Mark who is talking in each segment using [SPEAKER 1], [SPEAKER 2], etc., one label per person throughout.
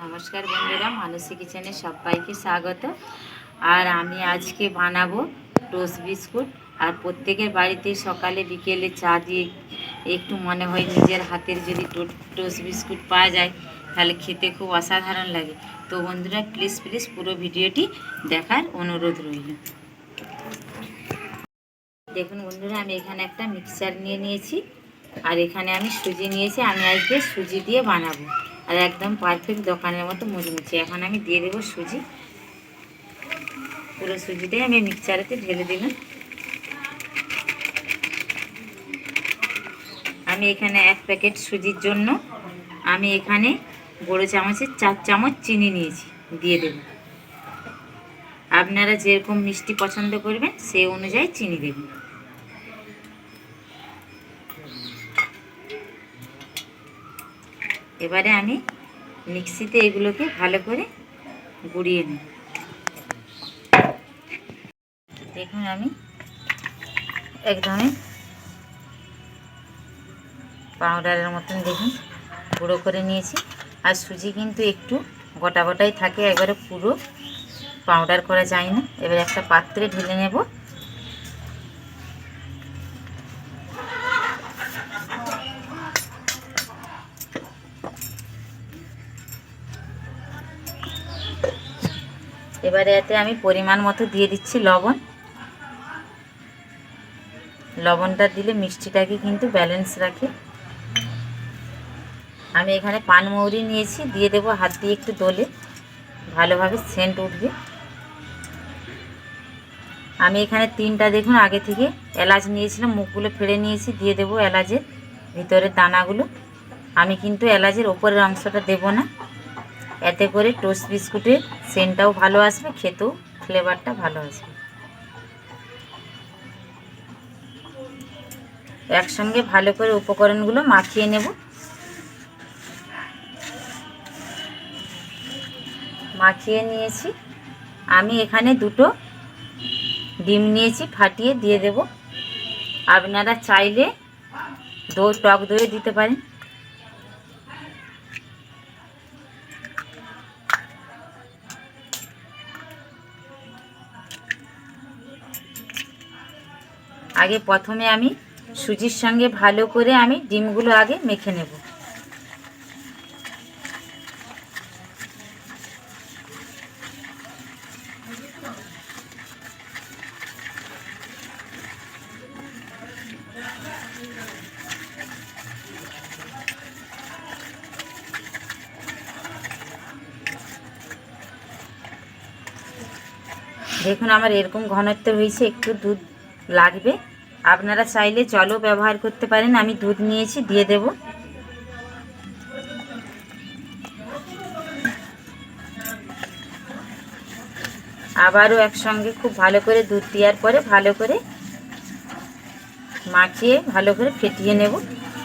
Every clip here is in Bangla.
[SPEAKER 1] নমস্কার বন্ধুরা, মানসী কিচেনে সবাইকে স্বাগত। আর আমি আজকে বানাবো টোস্ট বিস্কুট। আর প্রত্যেকের বাড়িতে সকালে বিকেলে চা দিয়ে একটু মনে হয় নিজের হাতের যদি টোস্ট বিস্কুট পাওয়া যায়, তাহলে খেতে খুব অসাধারণ লাগে। তো বন্ধুরা প্লিজ প্লিজ পুরো ভিডিওটি দেখার অনুরোধ রইল। দেখুন বন্ধুরা, আমি এখানে একটা মিক্সচার নিয়ে নিয়েছি। আর এখানে আমি সুজি নিয়েছি। আমি আজকে সুজি দিয়ে বানাবো। আর একদম পারফেক্ট দোকানের মতো মুচমুচে এখন আমি দিয়ে দেবো সুজি। পুরো সুজিটাই আমি মিক্সচারেতে ঢেলে দিলাম। আমি এখানে এক প্যাকেট সুজির জন্য আমি এখানে বড় চামচের চার চামচ চিনি নিয়েছি, দিয়ে দেব। আপনারা যেরকম মিষ্টি পছন্দ করবেন, সেই অনুযায়ী চিনি দেবেন। এবারে আমি মিক্সিতে এগুলোকে ভালো করে গুঁড়িয়ে নিই দেখুন আমি একদমই পাউডারের মতন দেখুন গুঁড়ো করে নিয়েছি। আর সুজি কিন্তু একটু গোটা গোটাই থাকে, একবারে পুরো পাউডার করা যায় না। এবার একটা পাত্রে ঢেলে নেব। এবারে এতে আমি পরিমাণ মতো দিয়ে দিচ্ছি লবণ। লবণটা দিলে মিষ্টিটাকে কিন্তু ব্যালেন্স রাখে। আমি এখানে পানমৌরি নিয়েছি, দিয়ে দেবো হাত দিয়ে একটু দোলে। ভালোভাবে সেন্ট উঠবে। আমি এখানে তিনটা দেখুন, আগে থেকে এলাচ নিয়েছিলাম, মুখগুলো ফেড়ে নিয়েছি, দিয়ে দেবো এলাচের ভিতরের দানাগুলো। আমি কিন্তু এলাচের ওপরের অংশটা দেব না। এতে করে টোস্ট বিস্কুটের সেন্টটাও ভালো আসবে, খেতেও ফ্লেভারটা ভালো আসবে। একসঙ্গে ভালো করে উপকরণগুলো মাখিয়ে নেব। মাখিয়ে নিয়েছি। আমি এখানে দুটো ডিম নিয়েছি, ফাটিয়ে দিয়ে দেব। আপনারা চাইলে দই টক দইয়ে দিতে পারেন। আগে প্রথমে আমি সুজির সঙ্গে ভালো করে আমি ডিমগুলো আগে মেখে নেব। দেখুন আমার এরকম ঘনত্ব হয়েছে, একটু দুধ লাগবে। আপনারা চাইলে জলও ব্যবহার করতে পারেন। আমি দুধ নিয়েছি, দিয়ে দেব। আবারও একসঙ্গে খুব ভালো করে দুধ দেওয়ার পরে ভালো করে মাখিয়ে, ভালো করে ফেটিয়ে নেব।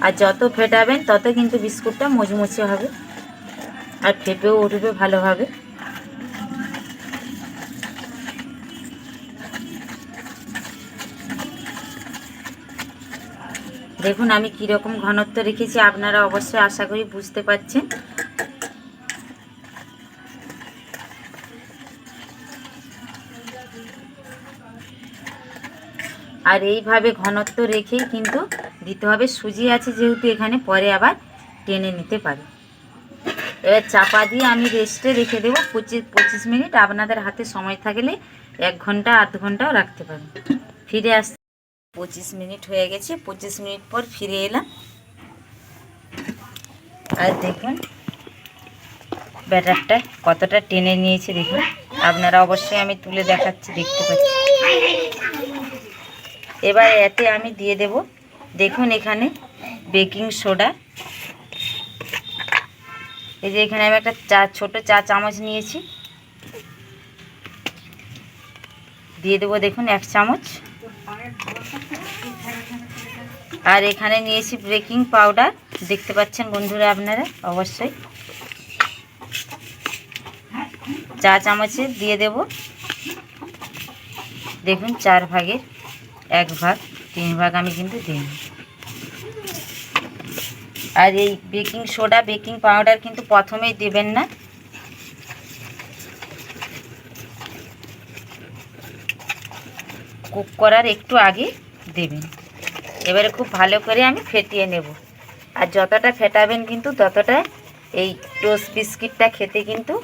[SPEAKER 1] আর যত ফেটাবেন, তত কিন্তু বিস্কুটটা মুচমুচে হবে। আর ফেপেও উঠবে ভালোভাবে। দেখুন, আমি কীরকম ঘনত্ব রেখেছি, আপনারা অবশ্যই আশা করি বুঝতে পারছেন। আর এইভাবে ঘনত্ব রেখেই কিন্তু দিতে হবে। সুজি আছে যেহেতু, এখানে পরে আবার টেনে নিতে পারে। এবার চাপা দিয়ে আমি রেস্টে রেখে দেবো পঁচিশ পঁচিশ মিনিট। আপনাদের হাতে সময় থাকলে এক ঘণ্টা, আধ ঘন্টাও রাখতে পারেন। ফিরে আস পঁচিশ মিনিট হয়ে গেছে, পঁচিশ মিনিট পর ফিরে এলাম। আর দেখুন, ব্যাটারটা কতটা টেনে নিয়েছে দেখুন। আপনারা অবশ্যই আমি তুলে দেখাচ্ছি, দেখতে পাচ্ছি। এবার এতে আমি দিয়ে দেব, দেখুন এখানে বেকিং সোডা। এই যে এখানে আমি একটা চা, ছোট চা চামচ নিয়েছি। দিয়ে দেবো দেখুন এক চামচ। আর এখানে নিয়েছি বেকিং পাউডার। দেখতে পাচ্ছেন বন্ধুরা আপনারা, অবশ্যই। চা চামচে দিয়ে দেব। দেখুন, চার ভাগের এক ভাগ, তিন ভাগ আমি কিন্তু দিই আর এই বেকিং সোডা, বেকিং পাউডার কিন্তু প্রথমেই দেবেন না। কুক করার একটু আগে দেবেন। এবারে খুব ভালো করে আমি ফেটিয়ে নেব। আর যতটা ফেটাবেন কিন্তু ততটা এই টোস্ট বিস্কিটটা খেতে কিন্তু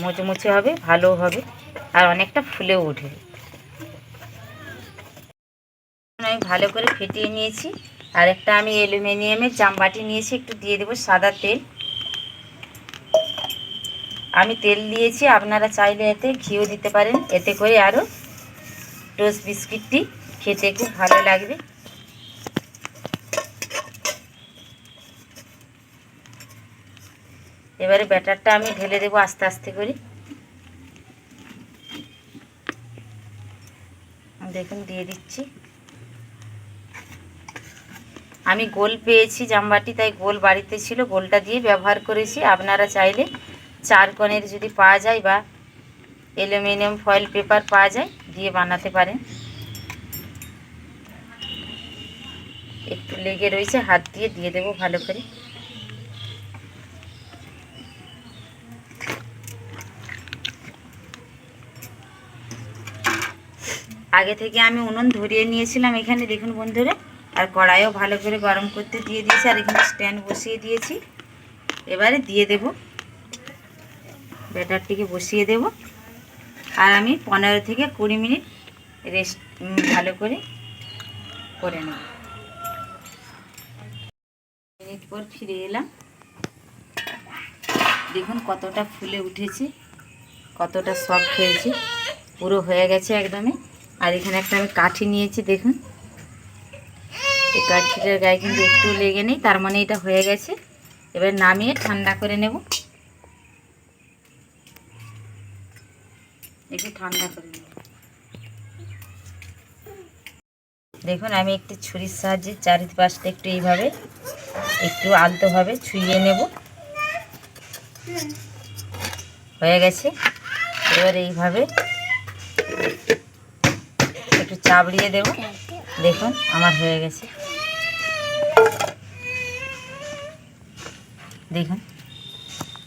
[SPEAKER 1] মুচমুচে হবে, ভালো হবে আর অনেকটা ফুলেও উঠবে। আমি ভালো করে ফেটিয়ে নিয়েছি। আর একটা আমি অ্যালুমিনিয়ামের জামবাটি নিয়েছি, একটু দিয়ে দেবো সাদা তেল। আমি তেল দিয়েছি, আপনারা চাইলে এতে ঘিও দিতে পারেন, এতে করে আরও টোস্ট বিস্কিটটি খেতে খুব ভালো লাগবে। এবারে ব্যাটারটা আমি ঢেলে দেবো আস্তে আস্তে করে। দেখুন, দিয়ে দিচ্ছি। আমি গোল পেয়েছি জামবাটি, তাই গোল বাড়িতে ছিল। গোলটা দিয়ে ব্যবহার করেছি। আপনারা চাইলে চার কোণের যদি পাওয়া যায় বা অ্যালুমিনিয়াম ফয়েল পেপার পাওয়া যায় দিয়ে বানাতে পারেন। একটু লেগে রয়েছে, হাত দিয়ে দিয়ে দেবো ভালো করে। আগে থেকে আমি উনুন ধরিয়ে নিয়েছিলাম এখানে, দেখুন বন্ধুরা, আর কড়াইও ভালো করে গরম করতে দিয়ে দিয়েছি, আর এখানে স্ট্যান্ড বসিয়ে দিয়েছি। এবারে দিয়ে দেব। ব্যাটারটিকে বসিয়ে দেব। আর আমি পনেরো থেকে কুড়ি মিনিট রেস্ট ভালো করে করে নেব। মিনিট পর ফিরে এলাম। দেখুন কতটা ফুলে উঠেছে, কতটা সফট হয়েছে পুরো হয়ে গেছে একদমই। আর এখানে একটা আমি কাঠি নিয়েছি, দেখুন। এই কাঠিটার গায়ে কিন্তু একটু লেগে নেই, তার মানে এটা হয়ে গেছে। এবার নামিয়ে ঠান্ডা করে নেব। একটু ঠান্ডা করে নেব দেখুন, আমি একটু ছুরির সাহায্যে চারিপাশটা একটু এইভাবে একটু আলতোভাবে ছুঁয়ে নেব। হয়ে গেছে। এবার এইভাবে একটু চাবড়িয়ে দেব। দেখুন, আমার হয়ে গেছে। দেখুন,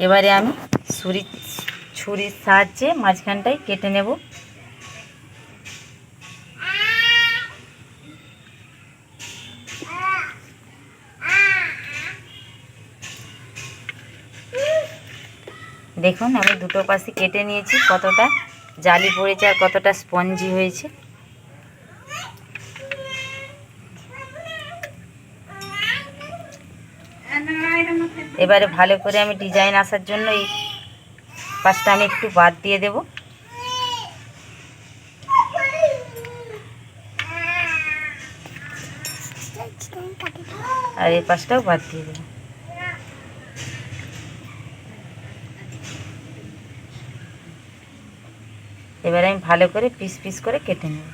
[SPEAKER 1] এবারে আমি ছুরি ছুরির সাহায্যে মাঝখানটায় কেটে নেব। দেখুন, আমি দুটো পাশে কেটে নিয়েছি, কতটা জালি পড়েছে আর কতটা স্পঞ্জি হয়েছে। এবারে ভালো করে আমি ডিজাইন আসার জন্য এই পাশটা আমি একটু বাদ দিয়ে দেব। আর এই পাশটাও বাদ দিয়ে দেবো। এবারে আমি ভালো করে পিস পিস করে কেটে নেব।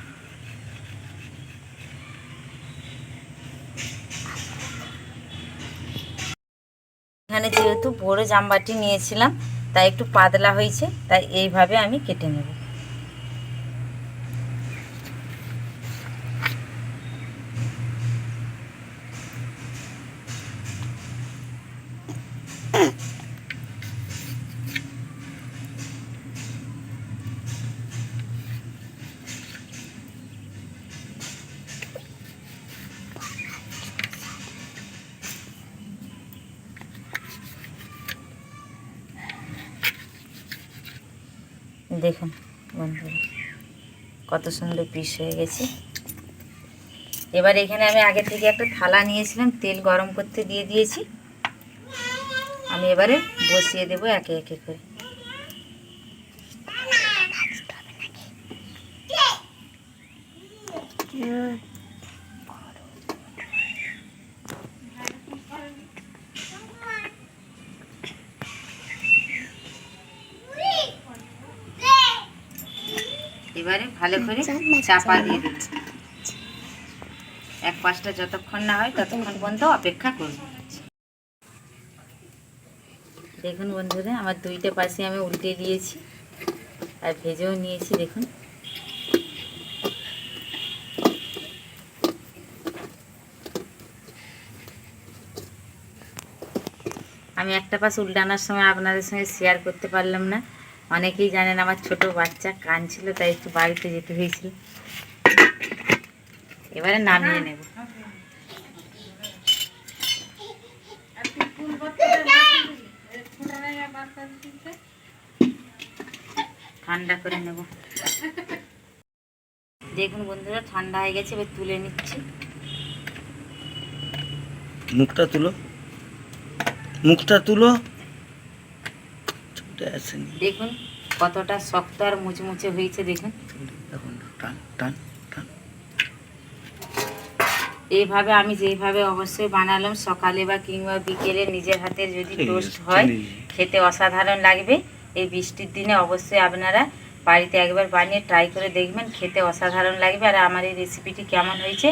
[SPEAKER 1] এখানে যেহেতু বড় জামবাটি নিয়েছিলাম তাই একটু পাতলা হয়েছে তাই এইভাবে আমি কেটে নেব। দেখুন বন্ধুরা, কত সুন্দর পিস হয়ে গেছে। এবার এখানে আমি আগে থেকে একটা থালা নিয়েছিলাম, তেল গরম করতে দিয়ে দিয়েছি। আমি এবারে বসিয়ে দেবো একে একে করে। এবারে ভালো করে চাপা দিয়ে দেব এক পাশটা যতক্ষণ না হয় ততক্ষণ পর্যন্ত অপেক্ষা করব দেখুন বন্ধুরা আমার দুইটা পাশে আমি উল্টে দিয়েছি আর ভেজেও নিয়েছি দেখুন। আমি একটা পাশ উল্টানোর সময় আপনাদের সঙ্গে শেয়ার করতে পারলাম না। অনেকেই জানেন আমার ছোট বাচ্চা কান ছিল তাই একটু বাড়িতে যেতে হয়েছিল। এবারে নামিয়ে নেব। ঠান্ডা করে নেব। দেখুন বন্ধুরা, ঠান্ডা হয়ে গেছে, এবার তুলে নিচ্ছি।
[SPEAKER 2] মুখটা তুলো। মুখটা তুলো।
[SPEAKER 1] দেখুন কতটা শক্ত আর মুচমুচে হয়েছে দেখুন।
[SPEAKER 2] টান টান টান।
[SPEAKER 1] এইভাবে আমি যেইভাবে অবশ্যই বানালাম সকালে বা কিংবা বিকেলে নিজের হাতের যদি টোস্ট হয় খেতে অসাধারণ লাগবে। এই বৃষ্টির দিনে অবশ্যই আপনারা বাড়িতে একবার বানিয়ে ট্রাই করে দেখবেন খেতে অসাধারণ লাগবে। আর আমার এই রেসিপিটি কেমন হয়েছে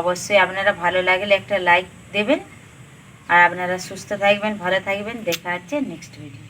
[SPEAKER 1] অবশ্যই আপনারা ভালো লাগলে একটা লাইক দেবেন। আর আপনারা সুস্থ থাকবেন ভালো থাকবেন। দেখা হচ্ছে নেক্সট ভিডিও